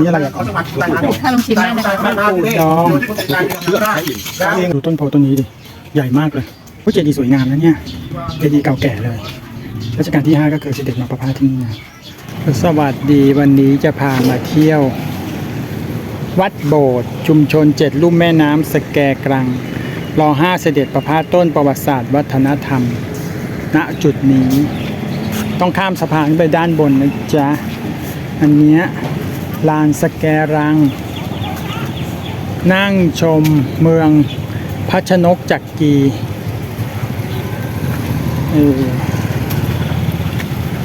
นี่อะไรอะถ้าลองชิมได้นะคะปูดองดูต้นโพต้นนี้ดิ ใหญ่มากเลยโอ้เจดีย์สวยงามนะเนี่ย เจดีย์เก่าแก่เลย รัชกาลที่ 5 ก็คือเสด็จมาประพาสที่นี่นะสวัสดีวันนี้จะพามาเที่ยว วัดโบสถ์ชุมชนเจ็ดลุ่มแม่น้ำสแกกรัง รอห้าเสด็จประพาสต้นประวัติศาสตร์วัฒนธรรม ณจุดนี้ ต้องข้ามสะพานไปด้านบนนะจ๊ะ อันเนี้ย ลานสแกรัง นั่งชมเมืองพัชนกจักกี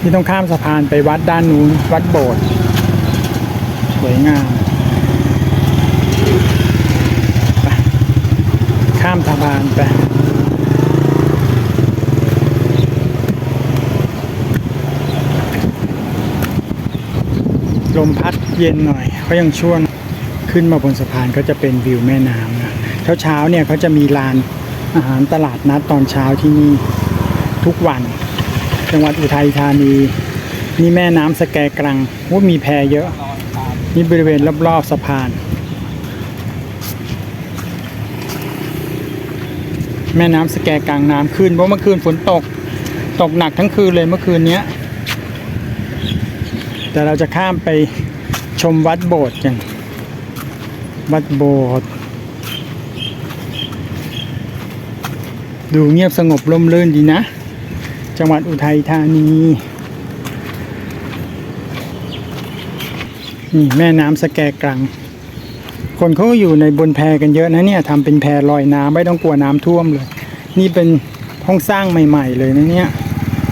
ที่ต้องข้ามสะพานไปวัดด้านนู้น วัดโบสถ์สวยงามไปข้ามสะพานไป ลมพัดเย็นหน่อยก็ยังช่วงขึ้นมาบนสะพานก็จะเป็นวิวแม่น้ำนะเช้าเช้าๆเนี่ยเขาจะมีลานอาหารตลาดนัดตอนเช้าที่นี่ทุกวัน จังหวัดอุทัยธานีนี่แม่น้ำสแกกรังว่ามีแพเยอะ นี่บริเวณรอบๆสะพาน แม่น้ำสแกกรังน้ำขึ้นเพราะเมื่อคืนฝนตก ตกหนักทั้งคืนเลยเมื่อคืนเนี้ย แต่เราจะข้ามไปชมวัดโบสถ์กัน วัดโบสถ์ดูเงียบสงบร่มรื่นดีนะ จังหวัดอุทัยธานีนี่แม่น้ำสแกกรัง คนเขาอยู่ในบนแพกันเยอะนะเนี่ยทำเป็นแพลอยน้ำไม่ต้องกลัวน้ำท่วมเลย นี่เป็นห้องสร้างใหม่ ๆ เลยนะเนี่ย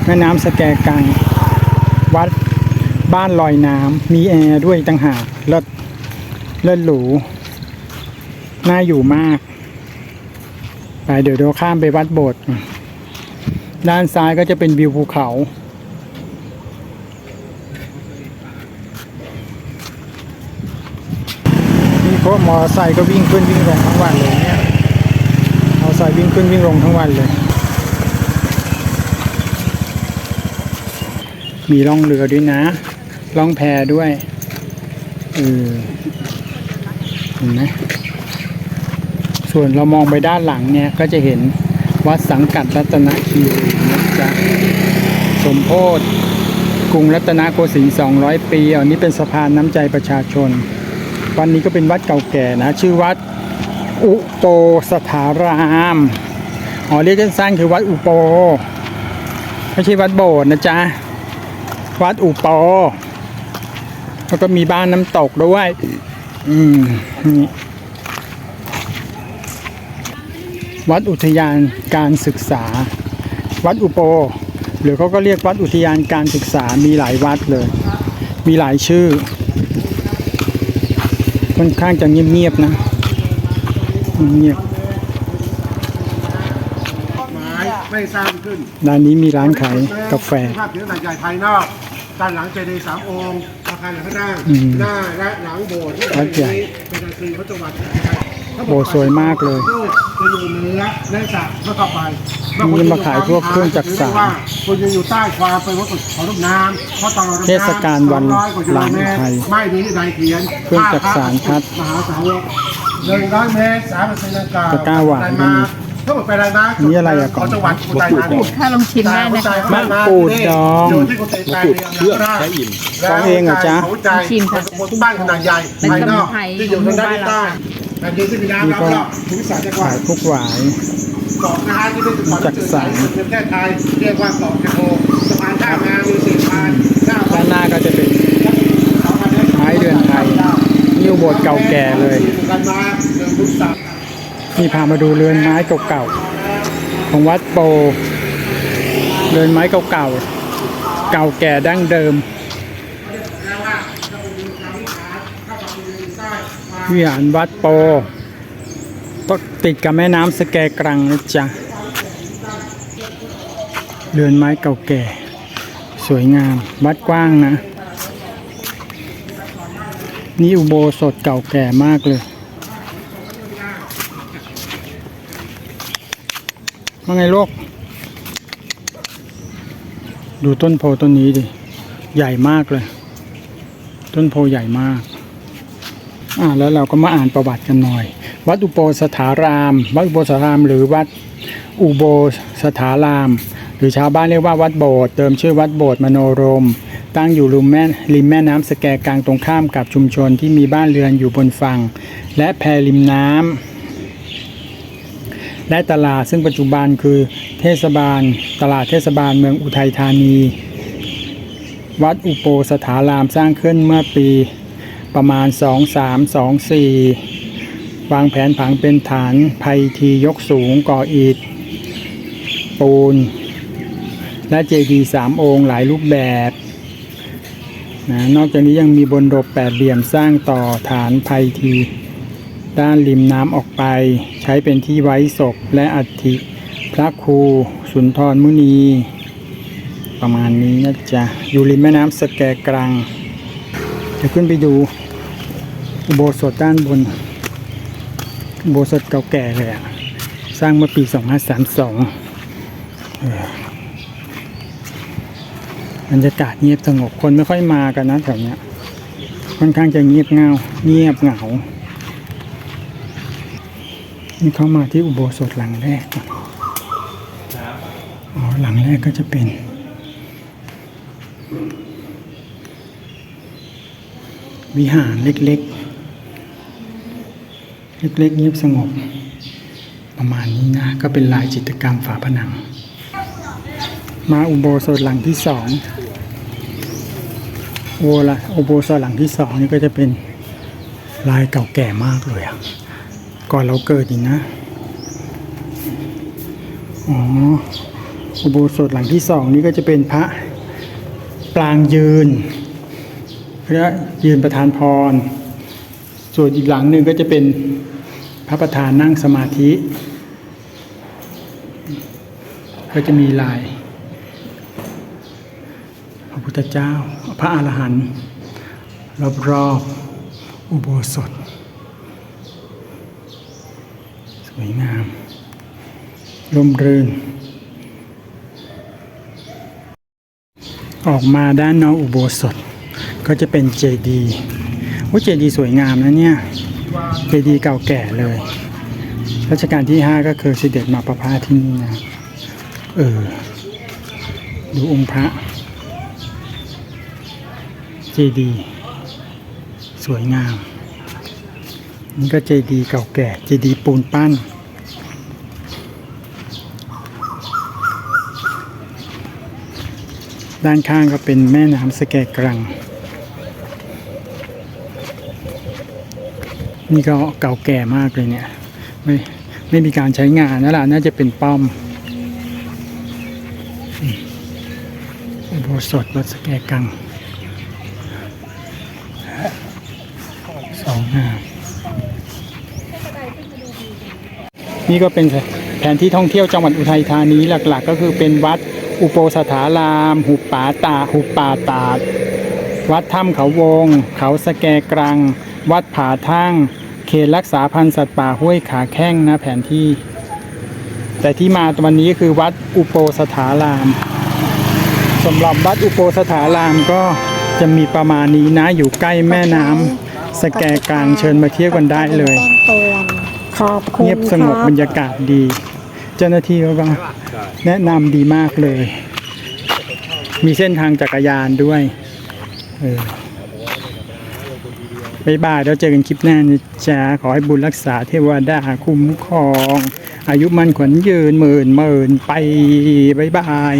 แม่น้ำสแกกรัง วัด บ้านลอยน้ำมีแอร์ด้วยต่างหากเลิศเลิศหรูน่าอยู่มาก ไปเดี๋ยวเราข้ามไปวัดโบสถ์ด้านซ้ายก็จะเป็นวิวภูเขา นี่เขามอไซค์ก็วิ่งขึ้นวิ่งลงทั้งวันเลยเนี่ยมอไซค์วิ่งขึ้นวิ่งลงทั้งวันเลย มีล่องเรือด้วยนะ ล่องแพด้วยเออเห็นไหมส่วนเรามองไปด้านหลังเนี่ยก็จะเห็นวัดสังกัดรัตนคีรีนะจ๊ะสมโพธกรุงรัตนโกสินทร์200 ปีอันนี้เป็นสะพานน้ำใจประชาชน วันนี้ก็เป็นวัดเก่าแก่นะ ชื่อวัดอุโปสถารามอ๋อเรียกสั้นๆคือวัดอุโปไม่ใช่วัดโบสถ์นะจ๊ะ วัดอุป แล้วก็มีบ้านน้ำตกด้วย อืมนี่วัดอุทยานการศึกษา วัดอุโป หรือเขาก็เรียกวัดอุทยานการศึกษามีหลายวัดเลย มีหลายชื่อค่อนข้างจะเงียบๆนะเงียบไม้ไม่สร้างขึ้นๆด้านนี้มีร้านขายกาแฟภาพเขียนขนาดใหญ่ภายนอกด้านหลังเจดีย์สามองค์ อาคารหลังข้างหน้าอืมหน้าและหลังโบสถ์ที่วัดใหญ่เป็นการซีพระจังหวัดโบสถ์สวยมากเลยจะอยู่เหนือและสระเมื่อเข้าไปนี่มาขายพวกเครื่องจักสานว่าคุณจะอยู่ใต้ความเป็นวัตถุของลูกน้ำเพราะตอนเทศกาลวันสองร้อยกว่ากิโลเมตรหลานไทยไม่มีที่ใดเขียนเครื่องจักสานครับมหาสาวกหนึ่งร้อยเมตรสามสิบนาฬิกาตะกร้าหวานก็มี ทั้งหมดเป็นอะไรนะนี่อะไรอะก่อง จังหวัดอุทัยธานีถ้าลองชิมได้นะคะ มะกรูดดองยู่ที่กุฏิไตรเรืองราชของเองเหรอจ๊ะเขาชิมค่ะเป็นบ้านขนาดใหญ่เป็นภายนอกสมุนไพรที่อยู่ทางด้านใต้แผ่นดินที่มีน้ำนี่ล้อก็มรอบภูมิศาสตร์จังหวัขายพวกหวาย เกาะนาที่เป็นเกาะจักสัน ประเทศไทยเรียกว่าเกาะแคโอสะพานท่างามมีสี่พานหน้า ด้านหน้าก็จะเป็นไม้เรือนไทยนี่อุโบสถ์เก่าแก่เลย กันมาหนึ่งถึงสาม นี่พามาดูเรือนไม้เก่าๆของวัดโปเรือนไม้เก่าๆ เก่าแก่ดั้งเดิม วิหารวัดโปก็ติดกับแม่น้ำสแกกรังนะจ๊ะ เรือนไม้เก่าแก่ สวยงาม วัดกว้างนะ นี่อุโบสถเก่าแก่มากเลย ว่าไงลูก ดูต้นโพต้นนี้ดิ ใหญ่มากเลย ต้นโพใหญ่มาก อ่าแล้วเราก็มาอ่านประวัติกันหน่อย วัดอุโบสถาราม วัดอุโบสถาราม หรือวัดอุโบสถาราม หรือชาวบ้านเรียกว่าวัดโบสถ์เติมชื่อวัดโบสถ์มโนรม ตั้งอยู่ริมแม่ริมแม่น้ำสแกกลางตรงข้ามกับชุมชนที่มีบ้านเรือนอยู่บนฝั่ง และแพริมน้ำ และตลาดซึ่งปัจจุบันคือเทศบาล ตลาดเทศบาลเมืองอุทัยธานี วัดอุโปสถารามสร้างขึ้นเมื่อปีประมาณ 2324 วางแผนผังเป็นฐานภัยทียกสูงก่ออิฐปูน และเจดีย์สามองค์หลายรูปแบบนะนอกจากนี้ยังมีบนรบแปดเหลี่ยมสร้างต่อฐานภัยที ด้านริมน้ำออกไป ใช้เป็นที่ไว้ศพและอัฐิพระครู สุนทรมุนี ประมาณนี้นะจ๊ะ อยู่ริมแม่น้ำสแกกรัง จะขึ้นไปดูอุโบสถด้านบนอุโบสถเก่าแก่เลยอะสร้างเมื่อปี 2532บรรยากาศเงียบสงบคนไม่ค่อยมากันนะแถวเนี้ยค่อนข้างจะเงียบเงาเงียบเหงา นี่เข้ามาที่อุโบสถหลังแรกอ๋อหลังแรกก็จะเป็นวิหารเล็กๆ เล็กๆเงียบสงบ ประมาณนี้นะ ก็เป็นลายจิตรกรรมฝาผนัง มาอุโบสถหลังที่สองโอละอุโบสถหลังที่สองนี่ก็จะเป็นลายเก่าแก่มากเลยอะ ก่อนเราเกิดอีกนะ อ๋อ อุโบสถหลังที่สองนี่ก็จะเป็นพระปรางยืนพระยืนประธานพร ส่วนอีกหลังหนึ่งก็จะเป็นพระประธานนั่งสมาธิ ก็จะมีลาย พระพุทธเจ้า พระอรหันต์รอบๆอุโบสถ ส วยงามร่มรื่น ออกมาด้านนอกอุโบสถ ก็จะเป็นเจดีย์ว่าเจดีย์สวยงามนะเนี่ย เจดีย์เก่าแก่เลย รัชกาลที่ 5 ก็คือเสด็จมาประพาสที่นี่นะ เออ ดูองค์พระ เจดีย์สวยงาม นี่ก็เจดีเก่าแก่เจดีปูนปั้น ด้านข้างก็เป็นแม่น้ำสแกกรัง นี่ก็เก่าแก่มากเลยเนี่ย ไม่ไม่มีการใช้งานนั่นแหละน่าจะเป็นป้อมอืมอุโบสถวัดสแกกังสองงาม นี่ก็เป็นแผนที่ท่องเที่ยวจังหวัดอุทัยธานีหลักๆ ก็คือเป็นวัดอุโปสถาราม หุบป่าตาหุบป่าตาด วัดถ้ำเขาวง เขาสแกกรัง วัดผาทั่งเขตรักษาพันธุ์สัตว์ป่าห้วยขาแข้งนะแผนที่ แต่ที่มาวันนี้คือวัดอุโปสถารามสำหรับวัดอุโปสถารามก็จะมีประมาณนี้นะอยู่ใกล้แม่น้ำสแกกลางเชิญมาเที่ยวกันได้เลย ขอบคุณเงียบสงบครับบรรยากาศดี เจ้าหน้าที่เขาก็แนะนำดีมากเลย มีเส้นทางจักรยานด้วยเออบายบายแล้วเจอกันคลิปหน้านะจ๊ะขอให้บุญรักษาเทวดาคุ้มครอง อายุมันขวัญยืนหมื่นหมื่นไปบายบาย